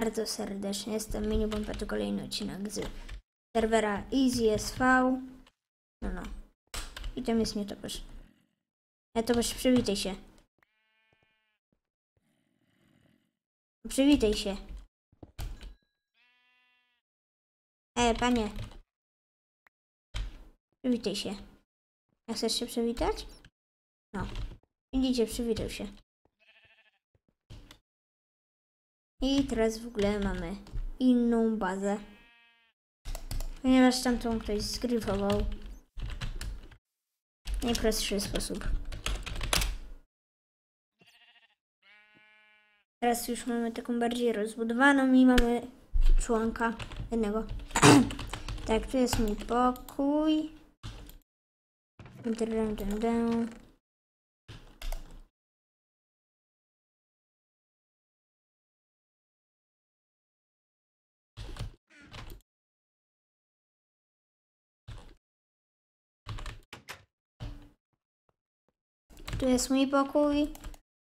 bardzo serdecznie. Jestem Minibomba, to kolejny odcinek z serwera EasySV. No, no. I tam jest nietoperz. Nietoperz, przywitaj się. Przywitaj się. E, panie. Przywitaj się. Chcesz się przywitać? No. Widzicie, przywitał się. I teraz w ogóle mamy inną bazę. Ponieważ tamtą ktoś zgryfował. Najprostszy sposób. Teraz już mamy taką bardziej rozbudowaną i mamy członka jednego. tak, tu jest mój pokój. Dum, dum, dum, Tu jest mój pokój.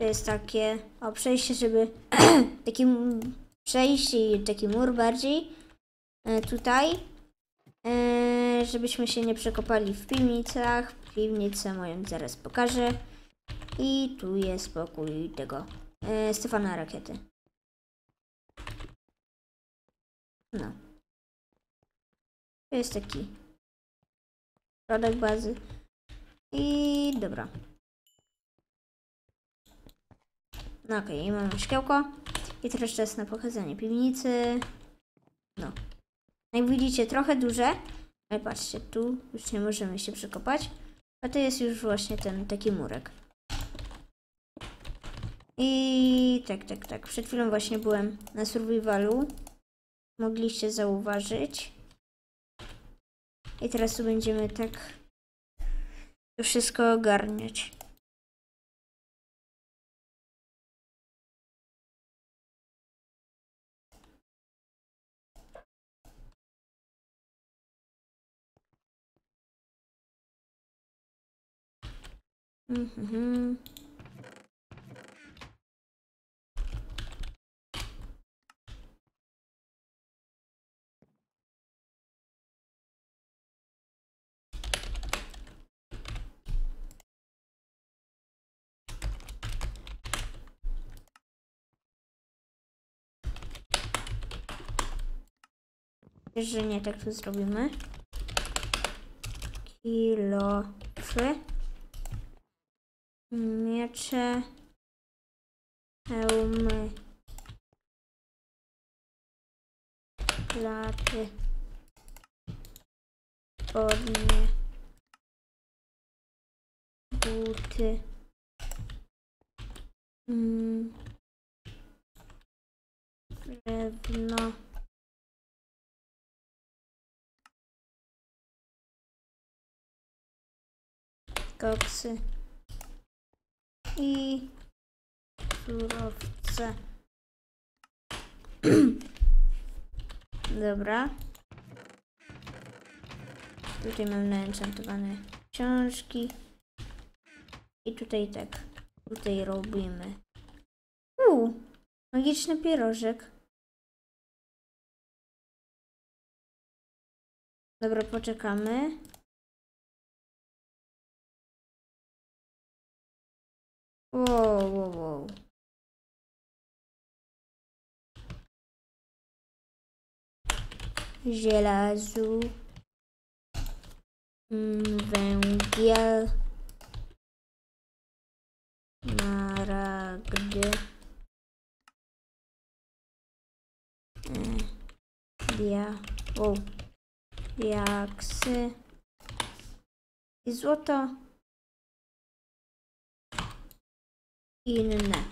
To jest takie o przejście, żeby taki przejście i taki mur bardziej e, tutaj, e, żebyśmy się nie przekopali w piwnicach. Piwnicę moją zaraz pokażę. I tu jest pokój tego e, Stefana Rakiety. No. To jest taki środek bazy. I dobra. No okej, okay, mamy szkiełko. I teraz czas na pokazanie piwnicy. No. Jak widzicie, trochę duże. Ale patrzcie, tu już nie możemy się przekopać. A to jest już właśnie ten taki murek. I tak, tak, tak. Przed chwilą właśnie byłem na survivalu. Mogliście zauważyć. I teraz tu będziemy tak to wszystko ogarniać. Wiesz, że nie tak to zrobimy. Kilofy. Miecze. Hełmy. Klaty. Spodnie. Buty. Mm. Drewno. koksy i surowce. Dobra. Tutaj mam naenchantowane książki. I tutaj tak. Tutaj robimy. Uuu, magiczny pierożek. Dobra, poczekamy. Żelazu. Mm, Węgiel. Maragdy. E, Dia. Wow. Diaksy. I złoto. inne.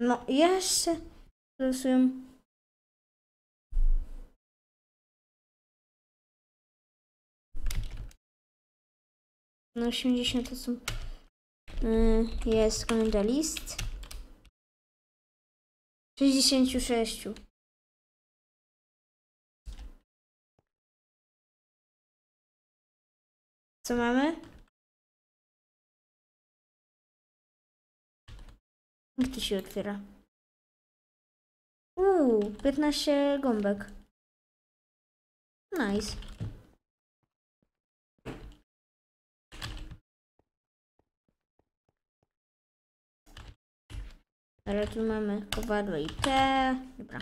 No, jeszcze losuję. No, 80 to są. y, Jest komenda list. 66. Co mamy? To się otwiera? Uuu, 15 gąbek. Nice. Ale tu mamy kowadło i te. Dobra.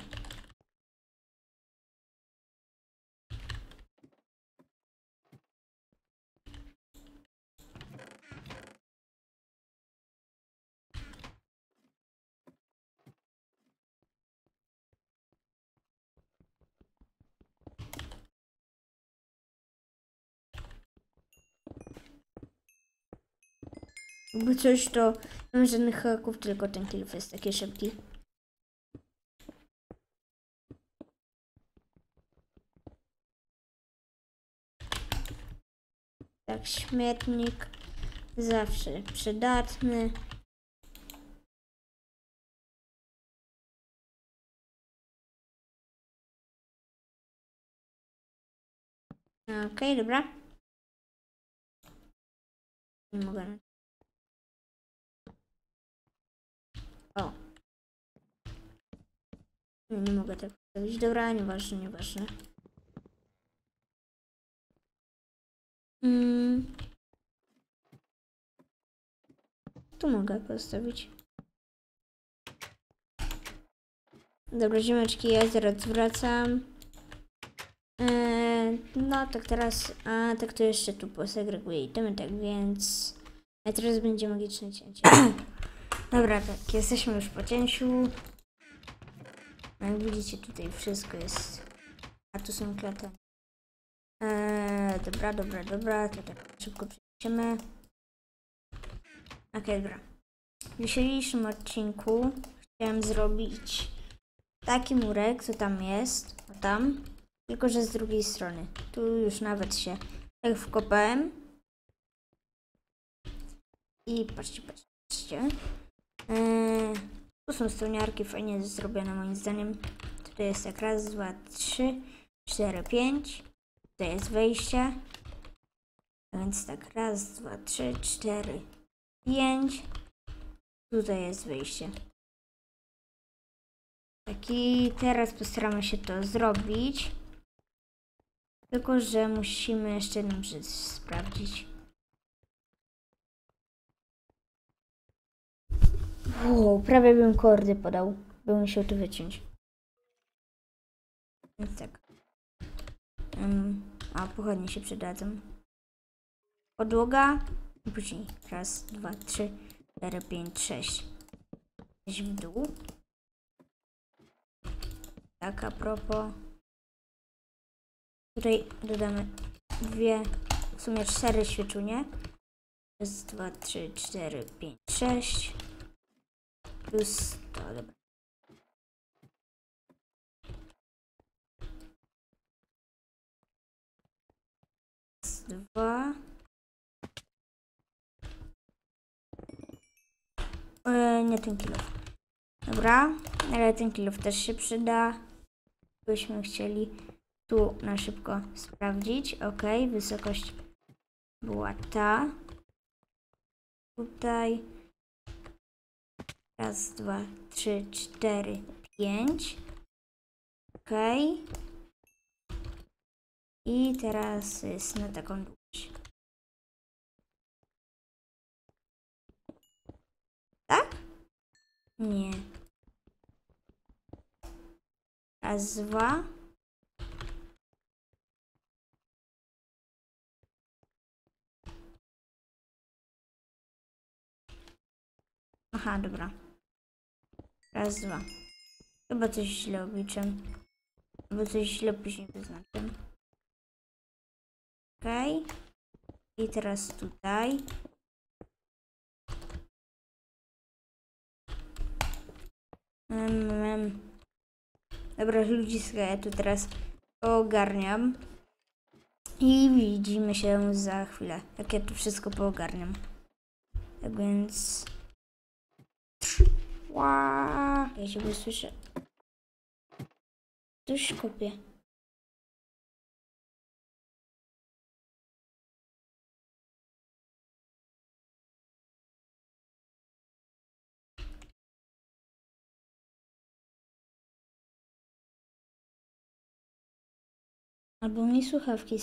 Jakby coś to nie mam żadnych haków, tylko ten kilf jest taki szybki. Tak, śmietnik zawsze przydatny. Okej, dobra. Nie mogę. O. Nie, nie mogę tak postawić. Dobra, nieważne, nieważne. Mm. Tu mogę postawić. Dobra, ziomeczki, ja zaraz wracam. Eee, no, tak teraz, a tak to jeszcze tu posegreguję itemy, tak więc... A teraz będzie magiczne cięcie. Dobra, tak, jesteśmy już po cięciu. No Jak widzicie, tutaj wszystko jest. A tu są klaty. Eee, dobra, dobra, dobra, to tak szybko przejdziemy. Okej, dobra. W dzisiejszym odcinku chciałem zrobić taki murek, co tam jest, o tam, tylko że z drugiej strony. Tu już nawet się tak wkopałem. I patrzcie, patrzcie. Eee, tu są stroniarki fajnie zrobione moim zdaniem. Tutaj jest tak raz, dwa, trzy, cztery, pięć. Tutaj jest wejście. Więc tak raz, dwa, trzy, cztery, pięć. Tutaj jest wyjście. Tak i teraz postaramy się to zrobić. Tylko, że musimy jeszcze jedną rzecz sprawdzić. Wow, prawie bym kordy podał. Bym musiał to wyciąć. Więc tak. Ym, a pochodnie się przydadzą. Podłoga. I później raz, dwa, trzy, cztery, pięć, sześć. Gdzieś w dół. Tak, a propos. Tutaj dodamy dwie, w sumie cztery świeczunie. Raz, dwa, trzy, cztery, pięć, sześć. Plus to, dobra. Raz, dwa. E, nie ten kilo. Dobra, ale ten kilo też się przyda. Byśmy chcieli tu na szybko sprawdzić. Ok, wysokość była ta. Tutaj. Raz, dwa, trzy, cztery, pięć. Ok. I teraz jest na taką długość. Tak? Nie. Raz, dwa. Aha, dobra. Raz, dwa. Chyba coś źle obliczam. Albo coś źle później wyznaczam. Okej. I teraz tutaj. Em, em. Dobra, ludziska, ja tu teraz ogarniam. I widzimy się za chwilę, jak ja tu wszystko poogarniam. Tak więc... Ła, ja ciebie słyszę. Coś kopię. Albo mi słuchawki.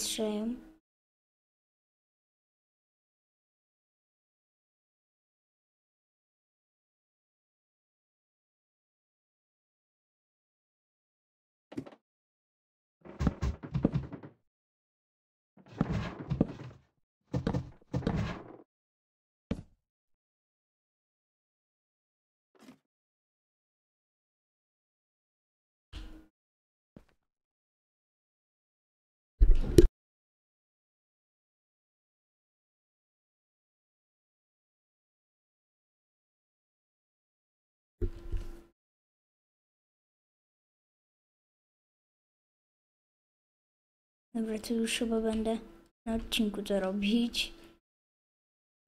Dobra, to już chyba będę na odcinku to robić.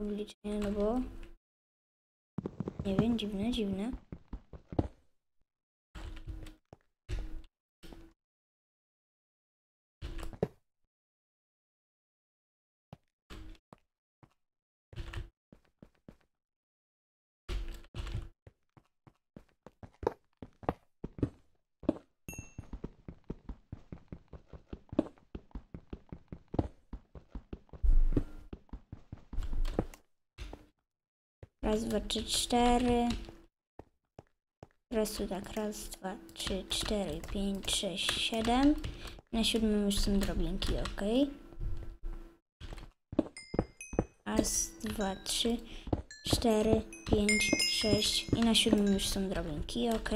Obliczenie, no bo... Nie wiem, dziwne, dziwne. Raz, dwa, trzy, cztery. Teraz tu tak, raz, dwa, trzy, cztery, pięć, sześć, siedem. Na siódmym już są drobinki, ok. Raz, dwa, trzy, cztery, pięć, sześć. I na siódmym już są drobinki, ok.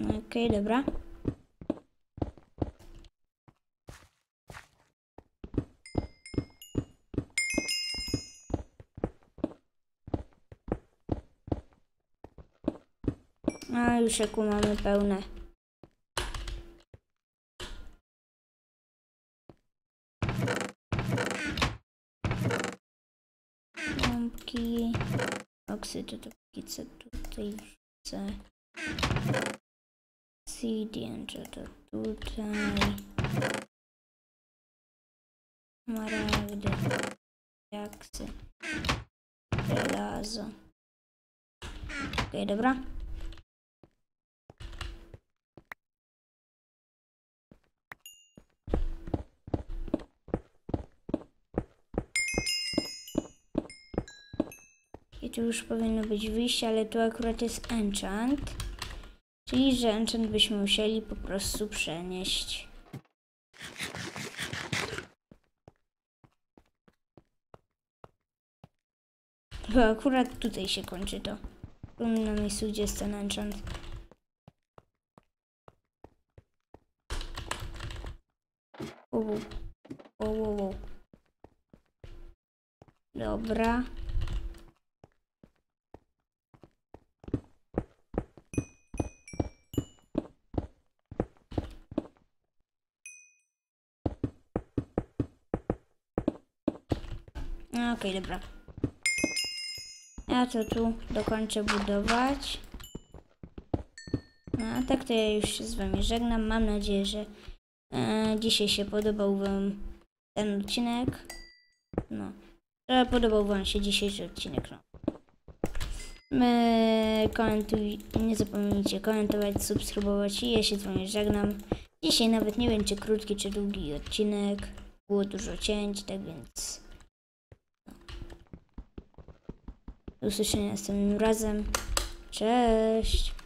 No, Okej, dobra. A już jaku mamy pełne. Lampki. Oksydy to póki co tutaj wrzucę. Obsidian, to tutaj. Maragdy. Jaksy. Żelazo. Okej, dobra. I tu już powinno być wyjście, ale tu akurat jest enchant. Czyli, że enchant byśmy musieli po prostu przenieść. Bo akurat tutaj się kończy to. Na miejscu, gdzie jest ten enchant. Wow, wow, wow. Dobra. Okej, dobra. Ja to tu dokończę budować. No, a tak to ja już się z wami żegnam. Mam nadzieję, że e, dzisiaj się podobał wam ten odcinek. No, że podobał wam się dzisiejszy odcinek, no. My komentuj, nie zapomnijcie komentować, subskrybować i ja się z wami żegnam. Dzisiaj nawet nie wiem, czy krótki, czy długi odcinek. Było dużo cięć, tak więc... Do usłyszenia następnym razem. Cześć!